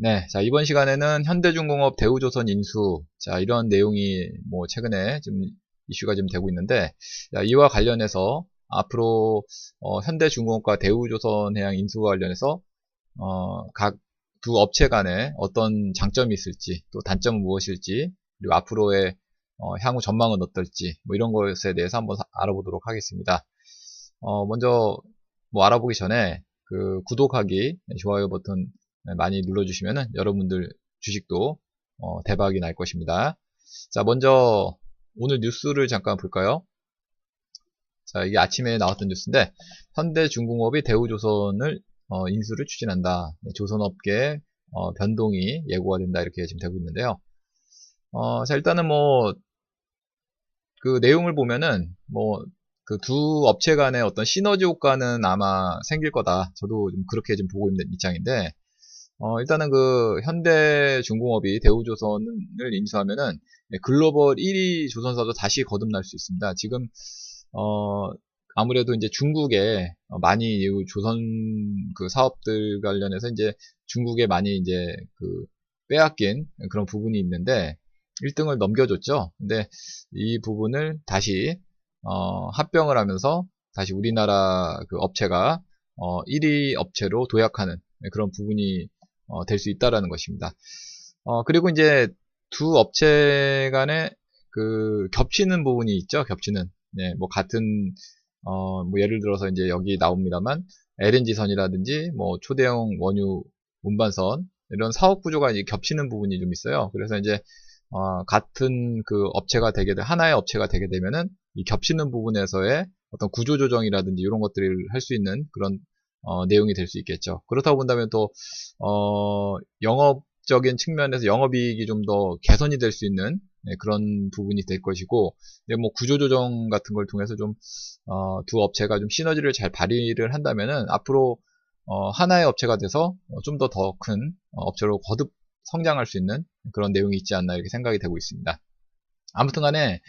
네, 자, 이번 시간에는 현대중공업 대우조선 인수, 자, 이런 내용이 뭐 최근에 지금 이슈가 좀 되고 있는데, 자, 이와 관련해서 앞으로 어, 현대중공업과 대우조선해양 인수와 관련해서 어, 각 두 업체 간에 어떤 장점이 있을지, 또 단점은 무엇일지, 그리고 앞으로의 어, 향후 전망은 어떨지, 뭐 이런 것에 대해서 한번 알아보도록 하겠습니다. 어, 먼저 뭐 알아보기 전에 그 구독하기, 좋아요 버튼 많이 눌러주시면은 여러분들 주식도 어, 대박이 날 것입니다. 자, 먼저 오늘 뉴스를 잠깐 볼까요? 자, 이게 아침에 나왔던 뉴스인데 현대중공업이 대우조선을 어, 인수를 추진한다. 네, 조선업계 어, 변동이 예고가 된다 이렇게 지금 되고 있는데요. 어, 자 일단은 뭐 그 내용을 보면은 뭐 그 두 업체 간의 어떤 시너지 효과는 아마 생길 거다. 저도 좀 그렇게 좀 보고 있는 입장인데 어, 일단은 그 현대중공업이 대우조선을 인수하면은 글로벌 1위 조선사도 다시 거듭날 수 있습니다. 지금 어, 아무래도 이제 중국에 많이 조선 그 사업들 관련해서 이제 중국에 많이 이제 그 빼앗긴 그런 부분이 있는데 1등을 넘겨줬죠. 근데 이 부분을 다시 어, 합병을 하면서 다시 우리나라 그 업체가 어, 1위 업체로 도약하는 그런 부분이 어, 될 수 있다라는 것입니다. 어, 그리고 이제 두 업체 간에 그 겹치는 부분이 있죠. 겹치는 네, 뭐 같은 어, 뭐 예를 들어서 이제 여기 나옵니다만 LNG선이라든지 뭐 초대형 원유 운반선 이런 사업 구조가 이제 겹치는 부분이 좀 있어요. 그래서 이제 어, 같은 그 업체가 되게 돼 하나의 업체가 되게 되면은 이 겹치는 부분에서의 어떤 구조 조정이라든지 이런 것들을 할 수 있는 그런 어, 내용이 될 수 있겠죠. 그렇다고 본다면 또 어, 영업적인 측면에서 영업이익이 좀 더 개선이 될 수 있는 네, 그런 부분이 될 것이고, 뭐 구조조정 같은 걸 통해서 좀, 어, 두 업체가 좀 시너지를 잘 발휘를 한다면은 앞으로, 어, 하나의 업체가 돼서 좀 더 더 큰 업체로 거듭 성장할 수 있는 그런 내용이 있지 않나 이렇게 생각이 되고 있습니다. 아무튼 간에,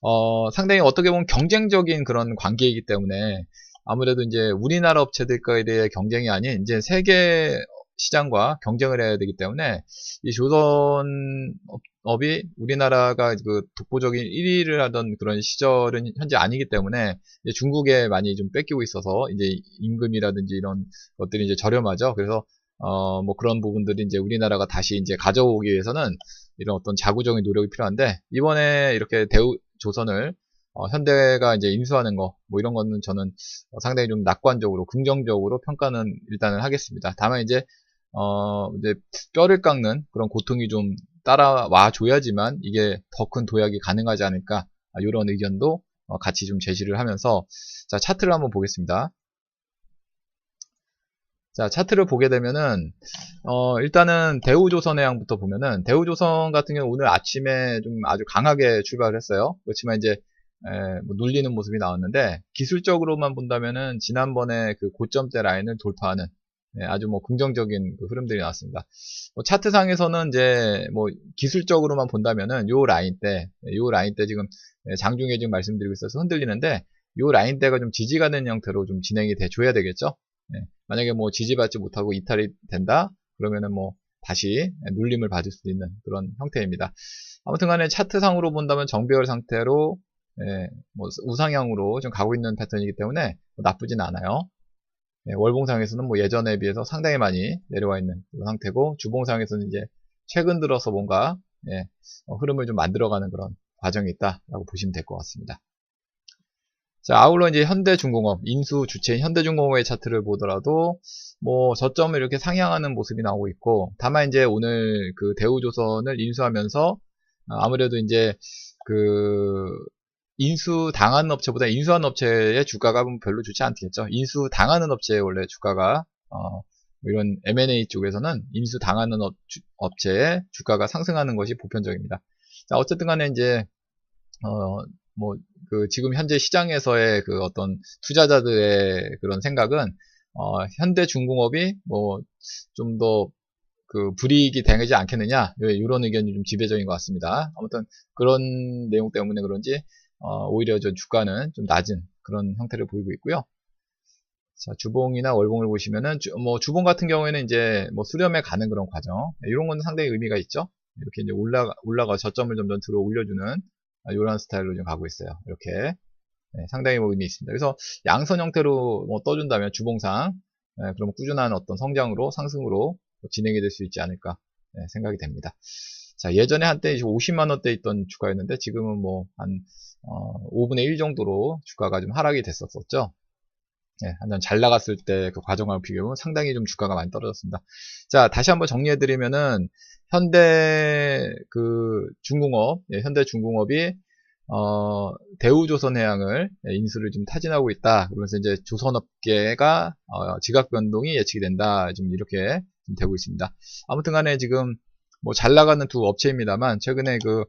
어, 상당히 어떻게 보면 경쟁적인 그런 관계이기 때문에 아무래도 이제 우리나라 업체들과의 경쟁이 아닌 이제 세계 시장과 경쟁을 해야 되기 때문에 이 조선업이 우리나라가 그 독보적인 1위를 하던 그런 시절은 현재 아니기 때문에 중국에 많이 좀 뺏기고 있어서 이제 임금이라든지 이런 것들이 이제 저렴하죠. 그래서 어 뭐 그런 부분들이 이제 우리나라가 다시 이제 가져오기 위해서는 이런 어떤 자구적인 노력이 필요한데 이번에 이렇게 대우 조선을 어, 현대가 이제 인수하는 거, 뭐 이런 거는 저는 어, 상당히 좀 낙관적으로, 긍정적으로 평가는 일단은 하겠습니다. 다만 이제 어, 이제 뼈를 깎는 그런 고통이 좀 따라와 줘야지만 이게 더 큰 도약이 가능하지 않을까 이런 아, 의견도 어, 같이 좀 제시를 하면서 자 차트를 한번 보겠습니다. 자 차트를 보게 되면은 어, 일단은 대우조선해양부터 보면은 대우조선 같은 경우 오늘 아침에 좀 아주 강하게 출발을 했어요. 그렇지만 이제 에, 뭐 눌리는 모습이 나왔는데 기술적으로만 본다면은 지난번에 그 고점대 라인을 돌파하는 네, 아주 뭐 긍정적인 그 흐름들이 나왔습니다. 뭐 차트상에서는 이제 뭐 기술적으로만 본다면은 요 라인 때, 요 라인 때 지금 장중에 지금 말씀드리고 있어서 흔들리는데 요 라인 때가 좀 지지가 된 형태로 좀 진행이 돼 줘야 되겠죠. 네, 만약에 뭐 지지받지 못하고 이탈이 된다 그러면은 뭐 다시 눌림을 받을 수도 있는 그런 형태입니다. 아무튼 간에 차트상으로 본다면 정배열 상태로 예, 뭐 우상향으로 좀 가고 있는 패턴이기 때문에 뭐 나쁘진 않아요. 예, 월봉상에서는 뭐 예전에 비해서 상당히 많이 내려와 있는 상태고 주봉상에서는 이제 최근 들어서 뭔가 예, 어, 흐름을 좀 만들어가는 그런 과정이 있다라고 보시면 될 것 같습니다. 자, 아울러 이제 현대중공업, 인수 주체인 현대중공업의 차트를 보더라도 뭐 저점을 이렇게 상향하는 모습이 나오고 있고 다만 이제 오늘 그 대우조선을 인수하면서 아무래도 이제 그 인수 당하는 업체보다 인수하는 업체의 주가가 별로 좋지 않겠죠. 인수 당하는 업체의 원래 주가가 어, 이런 M&A 쪽에서는 인수 당하는 업, 체의 주가가 상승하는 것이 보편적입니다. 자, 어쨌든 간에 이제 어, 뭐, 그, 지금 현재 시장에서의 그 어떤 투자자들의 그런 생각은, 어, 현대중공업이 뭐, 좀 더, 그, 불이익이 되지 않겠느냐, 이런 의견이 좀 지배적인 것 같습니다. 아무튼, 그런 내용 때문에 그런지, 어, 오히려 저 주가는 좀 낮은 그런 형태를 보이고 있고요. 자, 주봉이나 월봉을 보시면은, 주, 뭐, 주봉 같은 경우에는 이제, 뭐, 수렴에 가는 그런 과정. 네, 이런 거는 상당히 의미가 있죠. 이렇게 이제 올라가, 올라가 저점을 점점 들어 올려주는, 아, 이런 스타일로 좀 가고 있어요. 이렇게. 네, 상당히 뭐 의미 있습니다. 그래서 양선 형태로 뭐 떠준다면 주봉상, 네, 그럼 꾸준한 어떤 성장으로, 상승으로 진행이 될 수 있지 않을까 네, 생각이 됩니다. 자, 예전에 한때 50만 원대 있던 주가였는데 지금은 뭐 한, 어, 5분의 1 정도로 주가가 좀 하락이 됐었었죠. 예, 한번 잘 나갔을 때 그 과정하고 비교하면 상당히 좀 주가가 많이 떨어졌습니다. 자, 다시 한번 정리해드리면은, 현대 그 중공업, 예, 현대 중공업이 어, 대우조선해양을 예, 인수를 좀 타진하고 있다. 그러면서 이제 조선업계가 어, 지각 변동이 예측이 된다. 좀 이렇게 좀 되고 있습니다. 아무튼간에 지금 뭐 잘 나가는 두 업체입니다만 최근에 그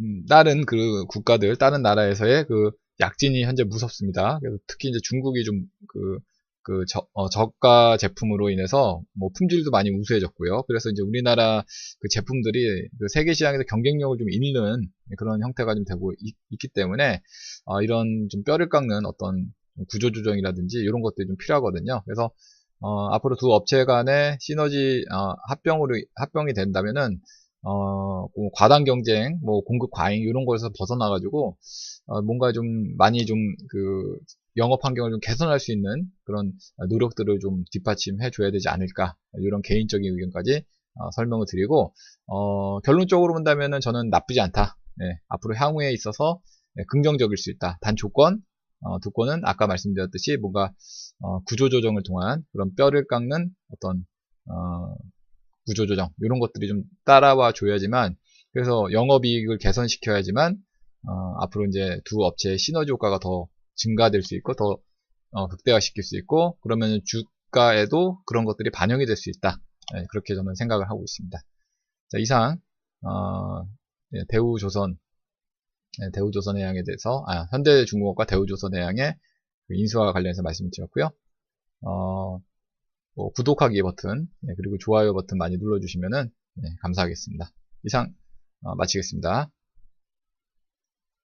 음, 다른 그 국가들, 다른 나라에서의 그 약진이 현재 무섭습니다. 그래서 특히 이제 중국이 좀그그 어, 저가 제품으로 인해서 뭐 품질도 많이 우수해졌고요. 그래서 이제 우리나라 그 제품들이 그 세계 시장에서 경쟁력을 좀 잃는 그런 형태가 좀 되고 있, 기 때문에 어, 이런 좀 뼈를 깎는 어떤 구조 조정이라든지 이런 것들이 좀 필요하거든요. 그래서 어, 앞으로 두 업체 간의 시너지 어, 합병으로 합병이 된다면은 어, 뭐 과당 경쟁, 뭐 공급 과잉 이런 거에서 벗어나가지고 어, 뭔가 좀 많이 좀 그 영업 환경을 좀 개선할 수 있는 그런 노력들을 좀 뒷받침해 줘야 되지 않을까 이런 개인적인 의견까지 어, 설명을 드리고 어, 결론적으로 본다면은 저는 나쁘지 않다. 네, 앞으로 향후에 있어서 네, 긍정적일 수 있다. 단 조건 어, 두건은 아까 말씀드렸듯이 뭔가 어, 구조조정을 통한 그런 뼈를 깎는 어떤 어, 구조조정 이런 것들이 좀 따라와 줘야지만 그래서 영업이익을 개선시켜야지만 어, 앞으로 이제 두 업체의 시너지 효과가 더 증가될 수 있고 더 어, 극대화시킬 수 있고 그러면 주가에도 그런 것들이 반영이 될 수 있다. 네, 그렇게 저는 생각을 하고 있습니다. 자 이상 어, 네, 대우조선 네, 대우조선해양에 대해서 아, 현대중공업과 대우조선해양의 그 인수와 관련해서 말씀드렸고요. 어, 뭐 구독하기 버튼 네, 그리고 좋아요 버튼 많이 눌러주시면 네, 감사하겠습니다. 이상 어, 마치겠습니다